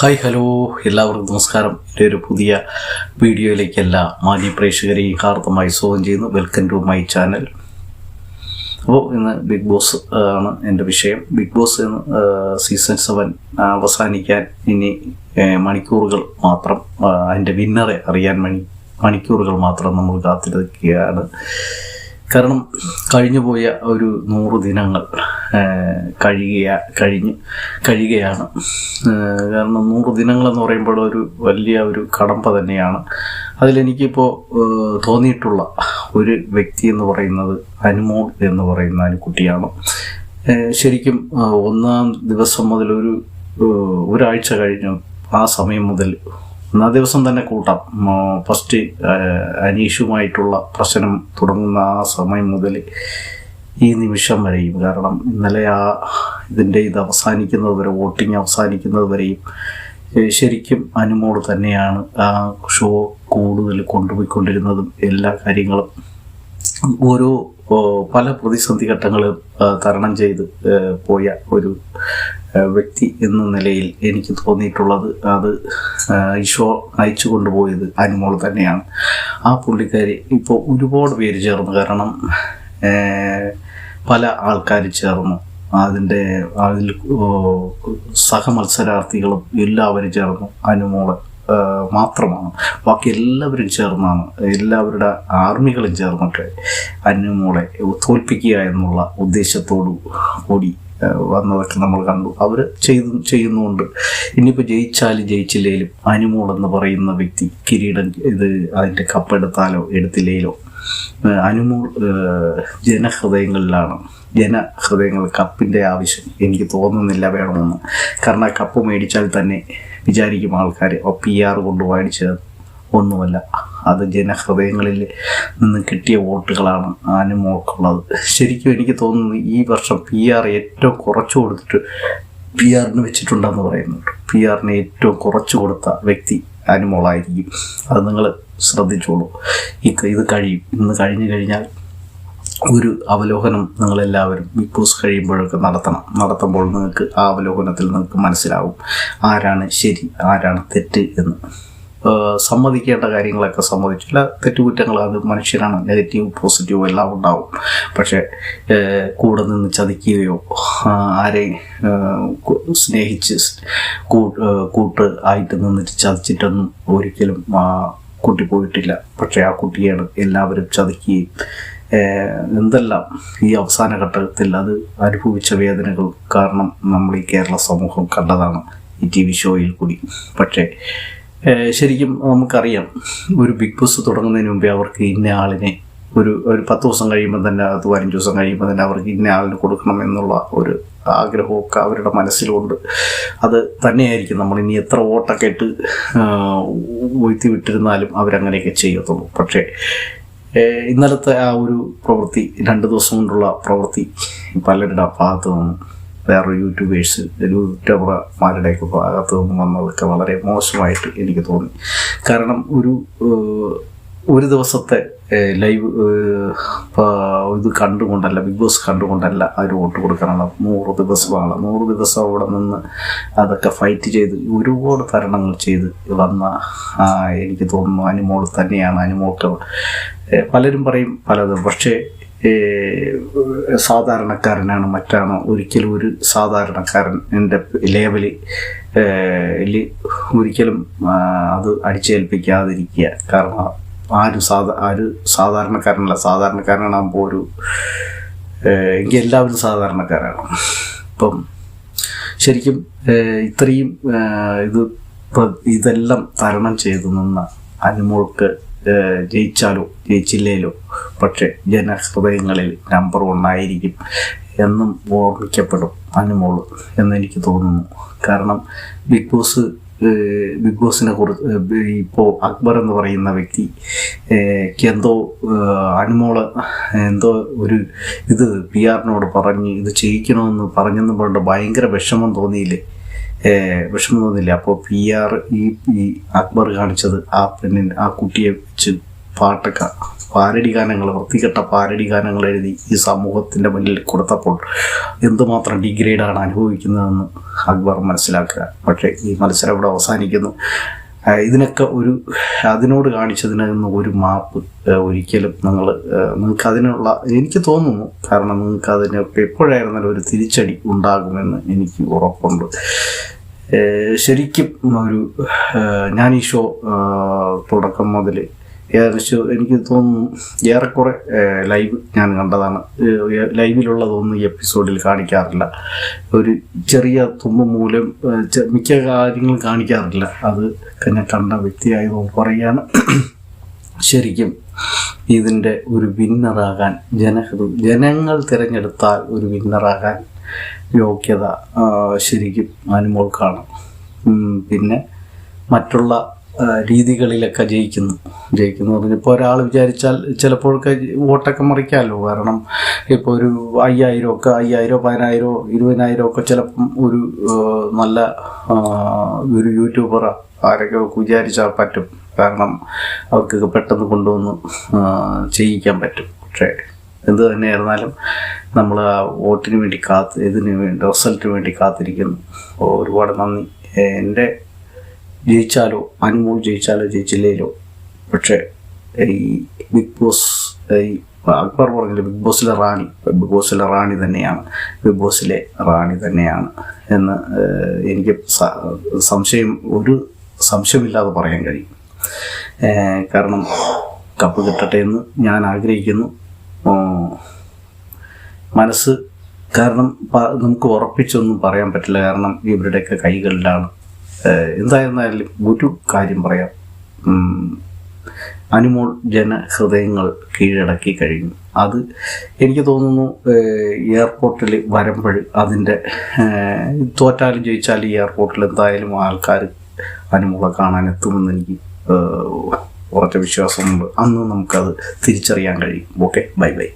Hi hello. എല്ലാവർക്കും നമസ്കാരം. എന്റെ ഒരു പുതിയ വീഡിയോയിലേക്ക് എല്ലാ മാന്യ പ്രേക്ഷകരെയും ഹാർദമായി സ്വാഗതം ചെയ്യുന്നു. വെൽക്കം ടു മൈ ചാനൽ അപ്പോൾ ഇന്ന് ബിഗ് ബോസ് ആണ് എന്റെ വിഷയം. ബിഗ് ബോസ് സീസൺ സെവൻ അവസാനിക്കാൻ ഇനി മണിക്കൂറുകൾ മാത്രം അതിന്റെ വിന്നറെ അറിയാൻ മണി മണിക്കൂറുകൾ മാത്രം നമ്മൾ കാത്തിരിക്കുകയാണ്. കാരണം കഴിഞ്ഞു പോയ ഒരു നൂറ് ദിനങ്ങൾ കഴിയുക കഴിഞ്ഞ് കഴിയുകയാണ്. ആ, കാരണം നൂറ് ദിനങ്ങളെന്ന് പറയുമ്പോൾ ഒരു വലിയ ഒരു കടമ്പ തന്നെയാണ്. അതിലെനിക്കിപ്പോൾ ആ, തോന്നിയിട്ടുള്ള ഒരു വ്യക്തി എന്ന് പറയുന്നത് അനുമോൾ എന്ന് പറയുന്ന അനുക്കുട്ടിയാണ് ആ, ശരിക്കും ഒന്നാം ദിവസം മുതൽ ഒരു ഒരാഴ്ച കഴിഞ്ഞു ആ സമയം മുതൽ ഒന്നാം ദിവസം തന്നെ കൂട്ടാം. ഫസ്റ്റ് അനീഷുമായിട്ടുള്ള പ്രശ്നം തുടങ്ങുന്ന ആ സമയം മുതൽ ഈ നിമിഷം വരെയും. കാരണം ഇന്നലെ ആ ഇതിന്റെ ഇത് അവസാനിക്കുന്നത് വരെ വോട്ടിംഗ് അവസാനിക്കുന്നത് വരെയും ശരിക്കും അനുമോട് തന്നെയാണ് ആ ഷോ കൂടുതൽ കൊണ്ടുപോയിക്കൊണ്ടിരുന്നതും എല്ലാ കാര്യങ്ങളും. ഓരോ പല പ്രതിസന്ധി ഘട്ടങ്ങൾ തരണം ചെയ്ത് പോയ ഒരു വ്യക്തി എന്ന നിലയിൽ എനിക്ക് തോന്നിയിട്ടുള്ളത് അത് ഈശോ അയച്ചു കൊണ്ടുപോയത് അനുമോൾ തന്നെയാണ്. ആ പുള്ളിക്കാരി ഇപ്പോൾ ഒരുപാട് പേര് ചേർന്നു കാരണം പല ആൾക്കാർ ചേർന്നു. അതിന്റെ അതിൽ സഹ സഹമത്സരാർത്ഥികളും എല്ലാവരും ചേർന്നു. അനുമോളെ മാത്രമാണ്. ബാക്കി എല്ലാവരും ചേർന്നാണ്. എല്ലാവരുടെ ആർമികളും ചേർന്നിട്ട് അന്യമോളെ തോൽപ്പിക്കുക എന്നുള്ള ഉദ്ദേശത്തോടു കൂടി വന്നതൊക്കെ നമ്മൾ കണ്ടു. അവർ ചെയ്തു ചെയ്യുന്നുണ്ട് ഇനിയിപ്പോൾ ജയിച്ചാലും ജയിച്ചില്ലേലും അനുമോൾ എന്ന് പറയുന്ന വ്യക്തി കിരീടം ഇത് അതിന്റെ കപ്പെടുത്താലോ എടുത്തില്ലേലോ. അനുമോൾ ജനഹൃദയങ്ങളിലാണ്. ജനഹൃദയങ്ങൾ കപ്പിന്റെ ആവശ്യം. എനിക്ക് തോന്നുന്നില്ല വേണമെന്ന്. കാരണം ആ കപ്പ് മേടിച്ചാൽ തന്നെ വിചാരിക്കും ആൾക്കാർ പി ആർ കൊണ്ട് മേടിച്ചത് ഒന്നുമല്ല. അത് ജനഹൃദയങ്ങളിൽ നിന്ന് കിട്ടിയ വോട്ടുകളാണ് ആനുമോക്കുള്ളത് ശരിക്കും എനിക്ക് തോന്നുന്നു ഈ വർഷം പി ആർ ഏറ്റവും കുറച്ച് കൊടുത്തിട്ട് പി ആറിന് വെച്ചിട്ടുണ്ടെന്ന് പറയുന്നുണ്ട്. പി ആറിന് ഏറ്റവും കുറച്ച് കൊടുത്ത വ്യക്തി അനുമോളായിരിക്കും അത് നിങ്ങൾ ശ്രദ്ധിച്ചോളൂ. ഈ ഇത് കഴിയും. ഇന്ന് കഴിഞ്ഞു കഴിഞ്ഞാൽ ഒരു അവലോകനം നിങ്ങളെല്ലാവരും ബിഗ് ബോസ് കഴിയുമ്പോഴൊക്കെ നടത്തണം. നടത്തുമ്പോൾ നിങ്ങൾക്ക് ആ അവലോകനത്തിൽ നിങ്ങൾക്ക് മനസ്സിലാവും ആരാണ് ശരി ആരാണ് തെറ്റ് എന്ന്. സമ്മതിക്കേണ്ട കാര്യങ്ങളൊക്കെ സമ്മതിച്ചില്ല തെറ്റുകുറ്റങ്ങൾ അത് മനുഷ്യരാണ് നെഗറ്റീവ് പോസിറ്റീവ് എല്ലാം ഉണ്ടാവും. പക്ഷേ കൂടെ നിന്ന് ചതിക്കുകയോ ആ, ആരെയും ഏഹ് കു- സ്നേഹിച്ച് കൂട്ട് ആയിട്ട് നിന്നിട്ട് ചതിച്ചിട്ടൊന്നും ഒരിക്കലും കുട്ടി പോയിട്ടില്ല. പക്ഷേ ആ കുട്ടിയാണ് എല്ലാവരും ചതിക്കുകയും എന്തെല്ലാം ഈ അവസാന ഘട്ടത്തിൽ അത് അനുഭവിച്ച വേദനകൾ കാരണം നമ്മൾ ഈ കേരള സമൂഹം കണ്ടതാണ് ഈ ടി വി ഷോയിൽ കൂടി. പക്ഷേ ശരിക്കും നമുക്കറിയാം ഒരു ബിഗ് ബോസ് തുടങ്ങുന്നതിന് മുമ്പേ അവർക്ക് ഇന്ന ആളിനെ ഒരു ഒരു പത്ത് ദിവസം കഴിയുമ്പോൾ തന്നെ അത് പതിനഞ്ച് ദിവസം കഴിയുമ്പോൾ തന്നെ അവർക്ക് ഇന്ന ആളിന് കൊടുക്കണം എന്നുള്ള ഒരു ആഗ്രഹമൊക്കെ അവരുടെ മനസ്സിലുണ്ട്. അത് തന്നെയായിരിക്കും നമ്മൾ ഇനി എത്ര വോട്ടൊക്കെ ഇട്ട് ഒഴുത്തി വിട്ടിരുന്നാലും അവരങ്ങനെയൊക്കെ ചെയ്യത്തുള്ളൂ. പക്ഷേ ഇന്നലത്തെ ആ ഒരു പ്രവൃത്തി രണ്ട് ദിവസം കൊണ്ടുള്ള പ്രവൃത്തി പലരുടെ ഭാഗത്തു നിന്നും വേറൊരു യൂട്യൂബേഴ്സ് യൂട്യൂബർമാരുടെയൊക്കെ ഭാഗത്തു നിന്ന് വന്നതൊക്കെ വളരെ മോശമായിട്ട് എനിക്ക് തോന്നി. കാരണം ഒരു ഒരു ദിവസത്തെ ലൈവ് ഇത് കണ്ടുകൊണ്ടല്ല ബിഗ് ബോസ് കണ്ടുകൊണ്ടല്ല അവർ വോട്ട് കൊടുക്കാനുള്ള നൂറ് ദിവസമാണ്. നൂറ് ദിവസം അവിടെ നിന്ന് അതൊക്കെ ഫൈറ്റ് ചെയ്ത് ഒരുപാട് തരണങ്ങൾ ചെയ്ത് വന്ന എനിക്ക് തോന്നുന്നു അനുമോൾ തന്നെയാണ് അനുമോൾക്ക് പലരും പറയും പലതും. പക്ഷേ സാധാരണക്കാരനാണ് മറ്റാണോ? ഒരിക്കലും ഒരു സാധാരണക്കാരൻ എന്റെ ഏഹ്, ഒരിക്കലും അത് അടിച്ചേൽപ്പിക്കാതിരിക്കുക. കാരണം ആരും സാധാ ആരും സാധാരണക്കാരനല്ല. സാധാരണക്കാരനാകുമ്പോൾ ഒരു എങ്കിൽ എല്ലാവരും സാധാരണക്കാരാണ്. ഇപ്പം ശരിക്കും ഇത്രയും ഇത് ഇതെല്ലാം തരണം ചെയ്തു നിന്ന അനുമോൾക്ക് ജയിച്ചാലോ ജയിച്ചില്ലേലോ? പക്ഷെ ജനഹൃദയങ്ങളിൽ നമ്പർ ആയിരിക്കും എന്നും ഓർമ്മിക്കപ്പെടും അനുമോൾ എന്നെനിക്ക് തോന്നുന്നു. കാരണം ബിഗ് ബോസ് ബിഗ് ബോസിനെ കുറിച്ച് ഇപ്പോൾ അക്ബർ എന്ന് പറയുന്ന വ്യക്തി എന്തോ അനുമോൾ എന്തോ ഒരു ഇത് പി ആറിനോട് പറഞ്ഞ് ഇത് ചെയ്യിക്കണമെന്ന് പറഞ്ഞെന്ന് പറഞ്ഞിട്ട് ഭയങ്കര വിഷമം തോന്നിയില്ലേ? വിഷമം തോന്നിയില്ലേ അപ്പോൾ പി ആർ ഈ ഈ അക്ബർ കാണിച്ചത് ആ പെണ്ണിന് ആ കുട്ടിയെ വെച്ച് പാട്ടൊക്കെ പാരടി ഗാനങ്ങൾ വൃത്തികെട്ട പാരടി ഗാനങ്ങൾ എഴുതി ഈ സമൂഹത്തിന്റെ മുന്നിൽ കൊടുത്തപ്പോൾ എന്തുമാത്രം ഡിഗ്രേഡാണ് അനുഭവിക്കുന്നതെന്ന് അക്ബർ മനസ്സിലാക്കുക. പക്ഷേ ഈ മത്സരം ഇവിടെ അവസാനിക്കുന്നു. ഇതിനൊക്കെ ഒരു അതിനോട് കാണിച്ചതിനൊന്ന് ഒരു മാപ്പ് ഒരിക്കലും നിങ്ങൾ നിങ്ങൾക്ക് അതിനുള്ള എനിക്ക് തോന്നുന്നു കാരണം നിങ്ങൾക്ക് അതിനൊക്കെ എപ്പോഴായിരുന്നാലും ഒരു തിരിച്ചടി ഉണ്ടാകുമെന്ന് എനിക്ക് ഉറപ്പുണ്ട്. ശരിക്കും ഒരു ഞാൻ ഈ ഷോ തുടക്കം മുതൽ ഏകദേശം എനിക്ക് തോന്നുന്നു ഏറെക്കുറെ ലൈവ് ഞാൻ കണ്ടതാണ്. ലൈവിലുള്ളതൊന്നും ഈ എപ്പിസോഡിൽ കാണിക്കാറില്ല. ഒരു ചെറിയ തുമ്പ് മൂലം മിക്ക കാര്യങ്ങളും കാണിക്കാറില്ല. അത് ഞാൻ കണ്ട വ്യക്തിയായതുകൊണ്ട് പറയുകയാണ്. ശരിക്കും ഇതിന്റെ ഒരു വിന്നറാകാൻ ജനഹൃദ ജനങ്ങൾ തിരഞ്ഞെടുത്താൽ ഒരു വിന്നറാകാൻ യോഗ്യത ശരിക്കും അനുമോൾക്കാണ്. പിന്നെ മറ്റുള്ള രീതികളിലൊക്കെ ജയിക്കുന്നു. ജയിക്കുന്നു. പറഞ്ഞപ്പോൾ ഒരാൾ വിചാരിച്ചാൽ ചിലപ്പോഴൊക്കെ വോട്ടൊക്കെ മറിക്കാമല്ലോ. കാരണം ഇപ്പോൾ ഒരു അയ്യായിരം ഒക്കെ അയ്യായിരം പതിനായിരം ഇരുപതിനായിരം ഒക്കെ ചിലപ്പം ഒരു നല്ല ഒരു യൂട്യൂബർ ആരൊക്കെ വിചാരിച്ചാൽ പറ്റും. കാരണം അവർക്കൊക്കെ പെട്ടെന്ന് കൊണ്ടുവന്ന് ചെയ്യിക്കാൻ പറ്റും. പക്ഷേ എന്ത് തന്നെയായിരുന്നാലും നമ്മൾ ആ വോട്ടിന് വേണ്ടി കാത്ത് ഇതിന് വേണ്ടി റിസൾട്ടിന് വേണ്ടി കാത്തിരിക്കുന്നു. ഒരുപാട് നന്ദി. എന്റെ ജയിച്ചാലോ അനുമോൾ ജയിച്ചാലോ ജയിച്ചില്ലേലോ പക്ഷേ ഈ ബിഗ് ബോസ് ഈ അക്ബർ പറഞ്ഞില്ല ബിഗ് ബോസിലെ റാണി. ബിഗ് ബോസിലെ റാണി തന്നെയാണ്. ബിഗ് ബോസിലെ റാണി തന്നെയാണ് എന്ന് എനിക്ക് സംശയം ഒരു സംശയമില്ലാതെ പറയാൻ കഴിയും. കാരണം കപ്പ് കിട്ടട്ടെ എന്ന് ഞാൻ ആഗ്രഹിക്കുന്നു. മനസ്സ് കാരണം നമുക്ക് ഉറപ്പിച്ചൊന്നും പറയാൻ പറ്റില്ല. കാരണം ഇവരുടെയൊക്കെ കൈകളിലാണ്. എന്തായിരുന്നാലും ഒരു കാര്യം പറയാം. അനുമോൾ ജനഹൃദയങ്ങൾ കീഴടക്കി കഴിഞ്ഞു. അത് എനിക്ക് തോന്നുന്നു എയർപോർട്ടിൽ വരുമ്പോൾ അതിന്റെ തോറ്റാലും ജയിച്ചാലും ഈ എയർപോർട്ടിൽ എന്തായാലും ആൾക്കാർ അനുമോളെ കാണാൻ എത്തുമെന്ന് എനിക്ക് ഉറച്ച വിശ്വാസമുണ്ട്. അന്ന് നമുക്കത് തിരിച്ചറിയാൻ കഴിയും. Okay bye bye.